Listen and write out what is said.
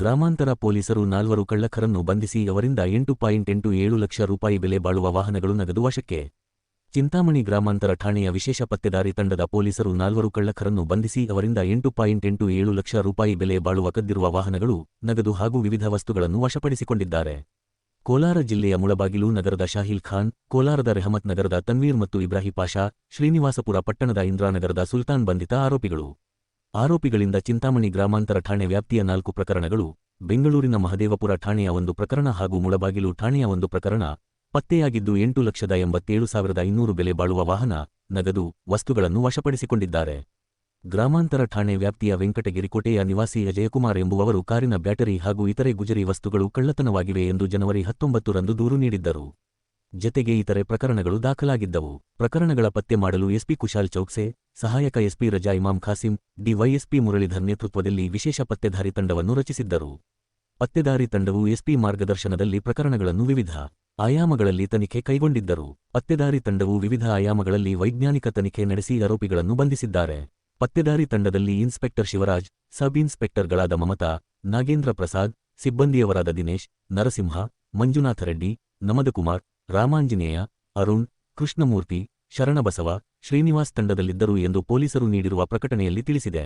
ಗ್ರಾಮಾಂತರ ಪೊಲೀಸರು ನಾಲ್ವರು ಕಳ್ಳಖರನ್ನು ಬಂಧಿಸಿ ಅವರಿಂದ ಎಂಟು ಪಾಯಿಂಟ್ ಎಂಟು ಏಳು ಲಕ್ಷ ರೂಪಾಯಿ ಬೆಲೆ ಬಾಳುವ ವಾಹನಗಳು ನಗದು ವಶಕ್ಕೆ. ಚಿಂತಾಮಣಿ ಗ್ರಾಮಾಂತರ ಠಾಣೆಯ ವಿಶೇಷ ಪತ್ತೆದಾರಿ ತಂಡದ ಪೊಲೀಸರು ನಾಲ್ವರು ಕಳ್ಳಖರನ್ನು ಬಂಧಿಸಿ ಅವರಿಂದ ಎಂಟು ಪಾಯಿಂಟ್ ಎಂಟು ಏಳು ಲಕ್ಷ ರೂಪಾಯಿ ಬೆಲೆ ಬಾಳುವ ಕದ್ದಿರುವ ವಾಹನಗಳು ನಗದು ಹಾಗೂ ವಿವಿಧ ವಸ್ತುಗಳನ್ನು ವಶಪಡಿಸಿಕೊಂಡಿದ್ದಾರೆ. ಕೋಲಾರ ಜಿಲ್ಲೆಯ ಮುಳಬಾಗಿಲು ನಗರದ ಶಾಹಿಲ್ ಖಾನ್, ಕೋಲಾರದ ರೆಹಮತ್ ನಗರದ ತನ್ವೀರ್ ಮತ್ತು ಇಬ್ರಾಹಿಂ ಪಾಷಾ, ಶ್ರೀನಿವಾಸಪುರ ಪಟ್ಟಣದ ಇಂದ್ರಾನಗರದ ಸುಲ್ತಾನ್ ಬಂಧಿತ ಆರೋಪಿಗಳು. ಆರೋಪಿಗಳಿಂದ ಚಿಂತಾಮಣಿ ಗ್ರಾಮಾಂತರ ಠಾಣೆ ವ್ಯಾಪ್ತಿಯ ನಾಲ್ಕು ಪ್ರಕರಣಗಳು, ಬೆಂಗಳೂರಿನ ಮಹದೇವಪುರ ಠಾಣೆಯ ಒಂದು ಪ್ರಕರಣ ಹಾಗೂ ಮುಳಬಾಗಿಲು ಠಾಣೆಯ ಒಂದು ಪ್ರಕರಣ, ಪತ್ತೆಯಾಗಿದ್ದು ಎಂಟು ಲಕ್ಷದ ಎಂಬತ್ತೇಳು ಸಾವಿರದ ಐನೂರು ಬೆಲೆ ಬಾಳುವ ವಾಹನ, ನಗದು, ವಸ್ತುಗಳನ್ನು ವಶಪಡಿಸಿಕೊಂಡಿದ್ದಾರೆ. ಗ್ರಾಮಾಂತರ ಠಾಣೆ ವ್ಯಾಪ್ತಿಯ ವೆಂಕಟಗಿರಿಕೋಟೆಯ ನಿವಾಸಿ ಅಜಯಕುಮಾರ್ ಎಂಬುವವರು ಕಾರಿನ ಬ್ಯಾಟರಿ ಹಾಗೂ ಇತರೆ ಗುಜರಿ ವಸ್ತುಗಳು ಕಳ್ಳತನವಾಗಿವೆ ಎಂದು ಜನವರಿ ಹತ್ತೊಂಬತ್ತರಂದು ದೂರು ನೀಡಿದ್ದರು. ಜತೆಗೆ ಇತರೆ ಪ್ರಕರಣಗಳು ದಾಖಲಾಗಿದ್ದವು. ಪ್ರಕರಣಗಳ ಪತ್ತೆ ಮಾಡಲು ಎಸ್ಪಿ ಕುಶಾಲ್ ಚೌಕ್ಸೆ, ಸಹಾಯಕ ಎಸ್ಪಿ ರಜಾ ಇಮಾಮ್ ಖಾಸಿಂ, ಡಿವೈಎಸ್ಪಿ ಮುರಳೀಧರ್ ನೇತೃತ್ವದಲ್ಲಿ ವಿಶೇಷ ಪತ್ತೆದಾರಿ ತಂಡವನ್ನು ರಚಿಸಿದ್ದರು. ಪತ್ತೆದಾರಿ ತಂಡವು ಎಸ್ಪಿ ಮಾರ್ಗದರ್ಶನದಲ್ಲಿ ಪ್ರಕರಣಗಳನ್ನು ವಿವಿಧ ಆಯಾಮಗಳಲ್ಲಿ ತನಿಖೆ ಕೈಗೊಂಡಿದ್ದರು. ಪತ್ತೆದಾರಿ ತಂಡವು ವಿವಿಧ ಆಯಾಮಗಳಲ್ಲಿ ವೈಜ್ಞಾನಿಕ ತನಿಖೆ ನಡೆಸಿ ಆರೋಪಿಗಳನ್ನು ಬಂಧಿಸಿದ್ದಾರೆ. ಪತ್ತೆದಾರಿ ತಂಡದಲ್ಲಿ ಇನ್ಸ್ಪೆಕ್ಟರ್ ಶಿವರಾಜ್, ಸಬ್ ಇನ್ಸ್ಪೆಕ್ಟರ್ಗಳಾದ ಮಮತಾ, ನಾಗೇಂದ್ರ ಪ್ರಸಾದ್, ಸಿಬ್ಬಂದಿಯವರಾದ ದಿನೇಶ್, ನರಸಿಂಹ, ಮಂಜುನಾಥ ರೆಡ್ಡಿ, ನಮದಕುಮಾರ್ ರಾಮಾಂಜನೇಯ ಅರುಣ್ ಕೃಷ್ಣಮೂರ್ತಿ ಶರಣಬಸವ ಶ್ರೀನಿವಾಸ್ ತಂಡದಲ್ಲಿದ್ದರು ಎಂದು ಪೊಲೀಸರು ನೀಡಿರುವ ಪ್ರಕಟಣೆಯಲ್ಲಿ ತಿಳಿಸಿದೆ.